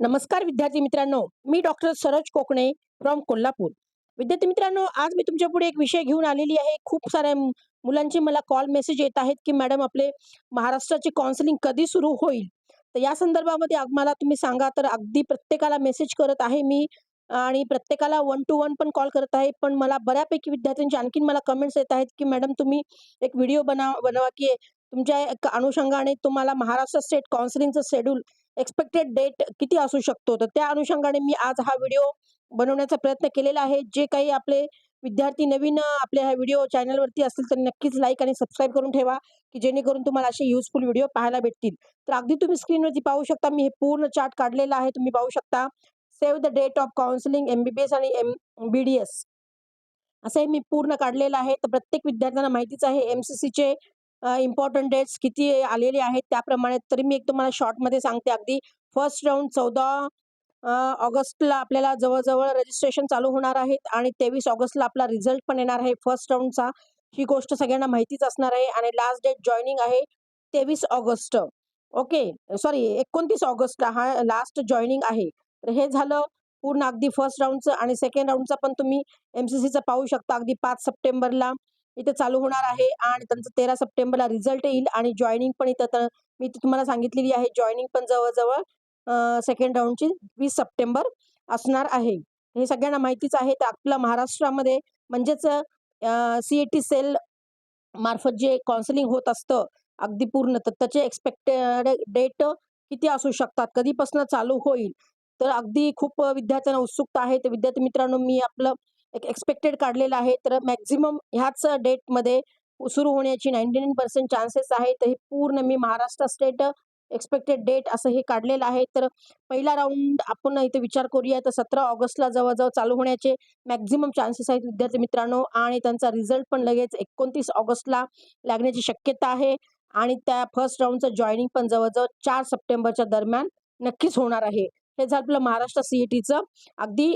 नमस्कार विद्यार्थी मित्रांनो मी डॉक्टर सरोज कोकणे फ्रॉम कोल्हापूर. विद्यार्थी मित्रांनो आज मी तुमच्यापुढे एक विषय घेऊन आलेली आहे. खूप साऱ्या मुलांचे मला कॉल मेसेज येत आहेत की मॅडम आपले महाराष्ट्राची काउन्सिलिंग कधी सुरू होईल? तर या संदर्भामध्ये मला तुम्ही सांगा. तर अगदी प्रत्येकाला मेसेज करत आहे मी आणि प्रत्येकाला वन टू वन पण कॉल करत आहे. पण मला बऱ्यापैकी विद्यार्थ्यांचे आणखीन मला कमेंट्स येत आहेत की मॅडम तुम्ही एक व्हिडिओ बनवा बनवा की तुमच्या अनुषंगाने तुम्हाला महाराष्ट्र स्टेट काउन्सिलिंगचं शेड्यूल एक्सपेक्टेड डेट किती असू शकतो? तर त्या अनुषंगाने मी आज हा व्हिडिओ बनवण्याचा प्रयत्न केलेला आहे. जे काही आपले विद्यार्थी नवीन आपल्या ह्या व्हिडिओ चॅनलवरती असतील तर नक्कीच लाईक आणि सबस्क्राईब करून ठेवा की जेणेकरून तुम्हाला असे युजफुल व्हिडिओ पाहायला भेटतील. तर अगदी तुम्ही स्क्रीनवरती पाहू शकता मी हे पूर्ण चार्ट काढलेला आहे. तुम्ही पाहू शकता save the date of counselling M B B S आणि एम बी डी एस असं हे मी पूर्ण काढलेलं आहे. तर प्रत्येक विद्यार्थ्यांना माहितीच आहे एम सी सीचे इम्पॉर्टंट डेट्स किती आलेले आहेत त्याप्रमाणे तरी मी एक तुम्हाला शॉर्टमध्ये सांगते अगदी. फर्स्ट राऊंड चौदा ऑगस्टला आपल्याला जवळजवळ रजिस्ट्रेशन चालू होणार आहेत आणि तेवीस ऑगस्टला आपला रिझल्ट पण येणार आहे फर्स्ट राऊंडचा ही गोष्ट सगळ्यांना माहितीच असणार आहे आणि लास्ट डेट जॉईनिंग आहे तेवीस ऑगस्ट. ओके सॉरी एकोणतीस ऑगस्टला हा लास्ट जॉईनिंग आहे. तर हे झालं पूर्ण अगदी फर्स्ट राऊंडचं आणि सेकंड राऊंडचा पण तुम्ही एम सी सीचं पाहू शकता. अगदी पाच सप्टेंबरला इथे चालू होणार आहे आणि त्यांचं तेरा सप्टेंबरला रिझल्ट येईल आणि जॉईनिंग पण इथं तर मी तुम्हाला सांगितलेली आहे जॉईनिंग पण जवळजवळ सेकंड राऊंडची वीस सप्टेंबर असणार आहे. हे सगळ्यांना माहितीच आहे. तर आपल्या महाराष्ट्रामध्ये म्हणजेच सी ए टी सेल मार्फत जे काउन्सिलिंग होत असतं अगदी पूर्ण तर त्याचे एक्सपेक्टेड डेट किती असू शकतात? कधीपासून चालू होईल? तर अगदी खूप विद्यार्थ्यांना उत्सुकता आहे. तर विद्यार्थी मित्रांनो मी आपलं एक एक्सपेक्टेड काढलेलं आहे. तर मॅक्झिमम ह्याच डेटमध्ये सुरू होण्याची नाईन्टी नाईन पर्सेंट चान्सेस आहे. तर हे पूर्ण मी महाराष्ट्र स्टेट एक्सपेक्टेड डेट असं हे काढलेलं आहे. तर पहिला राऊंड आपण इथे विचार करूया. तर सतरा ऑगस्टला जवळजवळ चालू होण्याचे मॅक्झिमम चान्सेस आहेत विद्यार्थी मित्रांनो. आणि त्यांचा रिझल्ट पण लगेच एकोणतीस ऑगस्टला लागण्याची शक्यता आहे. आणि त्या फर्स्ट राऊंडचं जॉईनिंग पण जवळजवळ चार सप्टेंबरच्या दरम्यान नक्कीच होणार आहे. हे झालं आपलं महाराष्ट्र सीईटीचं अगदी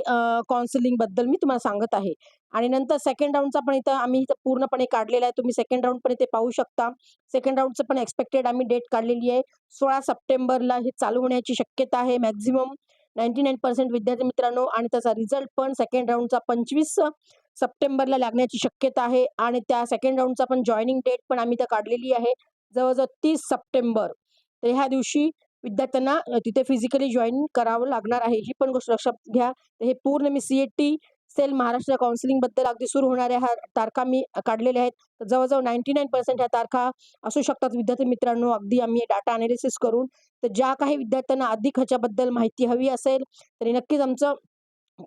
काउन्सिलिंगबद्दल मी तुम्हाला सांगत आहे. आणि नंतर सेकंड राऊंडचा पण इथं आम्ही इथं पूर्णपणे काढलेला आहे. तुम्ही सेकंड राऊंड पण इथे पाहू शकता. सेकंड राऊंडचं पण एक्सपेक्टेड आम्ही डेट काढलेली आहे. सोळा सप्टेंबरला हे चालू होण्याची शक्यता आहे मॅक्झिमम नाईन्टी नाईन पर्सेंट विद्यार्थी मित्रांनो आणि त्याचा रिझल्ट पण सेकंड राऊंडचा पंचवीस सप्टेंबरला लागण्याची शक्यता आहे. आणि त्या सेकंड राऊंडचा पण जॉईनिंग डेट पण आम्ही इथं काढलेली आहे. जवळजवळ तीस सप्टेंबर. तर ह्या दिवशी विद्यार्थ्यांना तिथे फिजिकली जॉईन करावं लागणार आहे. ही पण गोष्ट लक्षात घ्या. हे पूर्ण मी C E T cell Maharashtra काउन्सिलिंगबद्दल अगदी सुरू होणाऱ्या ह्या तारखा मी काढलेल्या आहेत. तर जवळजवळ नाईन्टी नाईन पर्सेंट ह्या तारखा असू शकतात. विद्यार्थी मित्रांनो अगदी आम्ही डाटा अनालिसिस करून तर ज्या काही विद्यार्थ्यांना अधिक ह्याच्याबद्दल माहिती हवी असेल तरी नक्कीच आमचं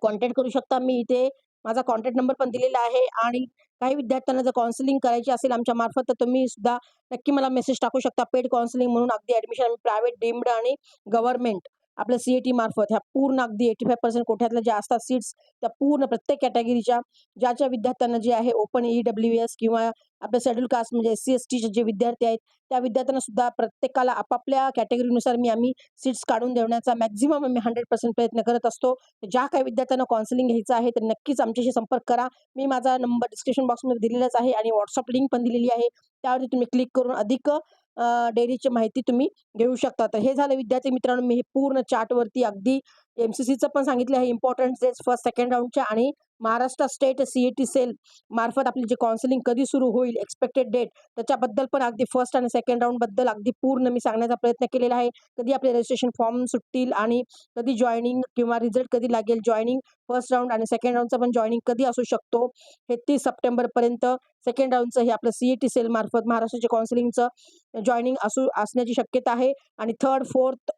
कॉन्टॅक्ट करू शकता. मी इथे माझा कॉन्टॅक्ट नंबर पण दिलेला आहे आणि काही विद्यार्थ्यांना जर काउन्सिलिंग करायची असेल आमच्या मार्फत तर तुम्ही सुद्धा नक्की मला मेसेज टाकू शकता. पेड काउन्सिलिंग म्हणून अगदी ऍडमिशन प्रायव्हेट डीम्ड आणि गव्हर्नमेंट आपल्या सी ए टी मार्फत ह्या पूर्ण अगदी एटी फाय पर्सेंट कोठ्यातल्या ज्या असतात सीट्स त्या पूर्ण प्रत्येक कॅटेगरीच्या ज्या ज्या विद्यार्थ्यांना जे आहे ओपन ई डब्ल्यू एस किंवा आपल्या शेड्यूल कास्ट म्हणजे एस सी एस टीचे जे विद्यार्थी आहेत त्या विद्यार्थ्यांना सुद्धा प्रत्येकाला आपापल्या कॅटेगरीनुसार मी आम्ही सीट्स काढून देण्याचा मॅक्झिमम आम्ही हंड्रेड पर्सेंट प्रयत्न करत असतो. ज्या काही विद्यार्थ्यांना काउन्सिलिंग घ्यायचं आहे तर नक्कीच आमच्याशी संपर्क करा. मी माझा नंबर डिस्क्रिप्शन बॉक्समध्ये दिलेलाच आहे आणि व्हॉट्सअप लिंक पण दिलेली आहे. त्यावरती तुम्ही क्लिक करून अधिक डेअरीची माहिती तुम्ही घेऊ शकता. तर हे झालं विद्यार्थी मित्रांनो मी हे पूर्ण चार्टवरती अगदी एम सी सीचं पण सांगितलं आहे इम्पॉर्टंट डेट्स फर्स्ट सेकंड राऊंडच्या आणि Maharashtra state C T cell मार्फत आपली जे काउन्सिलिंग कधी सुरू होईल एक्सपेक्टेड डेट त्याच्याबद्दल पण अगदी फर्स्ट आणि सेकंड राऊंडबद्दल अगदी पूर्ण मी सांगण्याचा प्रयत्न केलेला आहे. कधी आपले रजिस्ट्रेशन फॉर्म सुटतील आणि कधी जॉईनिंग किंवा रिझल्ट कधी लागेल जॉईनिंग फर्स्ट राऊंड आणि सेकंड राऊंडचं पण जॉईनिंग कधी असू शकतो हे तीस सप्टेंबरपर्यंत सेकंड राऊंडचं हे आपलं सी टी सेल मार्फत महाराष्ट्राचे काउन्सिलिंगचं जॉईनिंग असू असण्याची शक्यता आहे. आणि थर्ड फोर्थ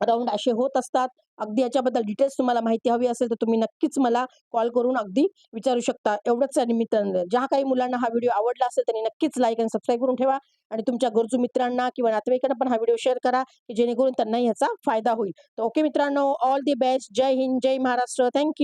राऊंड असे होत असतात. अगदी याच्याबद्दल डिटेल्स तुम्हाला माहिती हवी असेल तर तुम्ही नक्कीच मला कॉल करून अगदी विचारू शकता. एवढंच आहे निमित्तानं. ज्या काही मुलांना हा व्हिडिओ आवडला असेल त्यांनी नक्कीच लाईक आणि सबस्क्राईब करून ठेवा. आणि तुमच्या गरजू मित्रांना किंवा नातेवाईकांना पण हा व्हिडिओ शेअर करा की जेणेकरून त्यांना याचा फायदा होईल. तर ओके मित्रांनो ऑल दी बेस्ट जय हिंद जय महाराष्ट्र. Thank you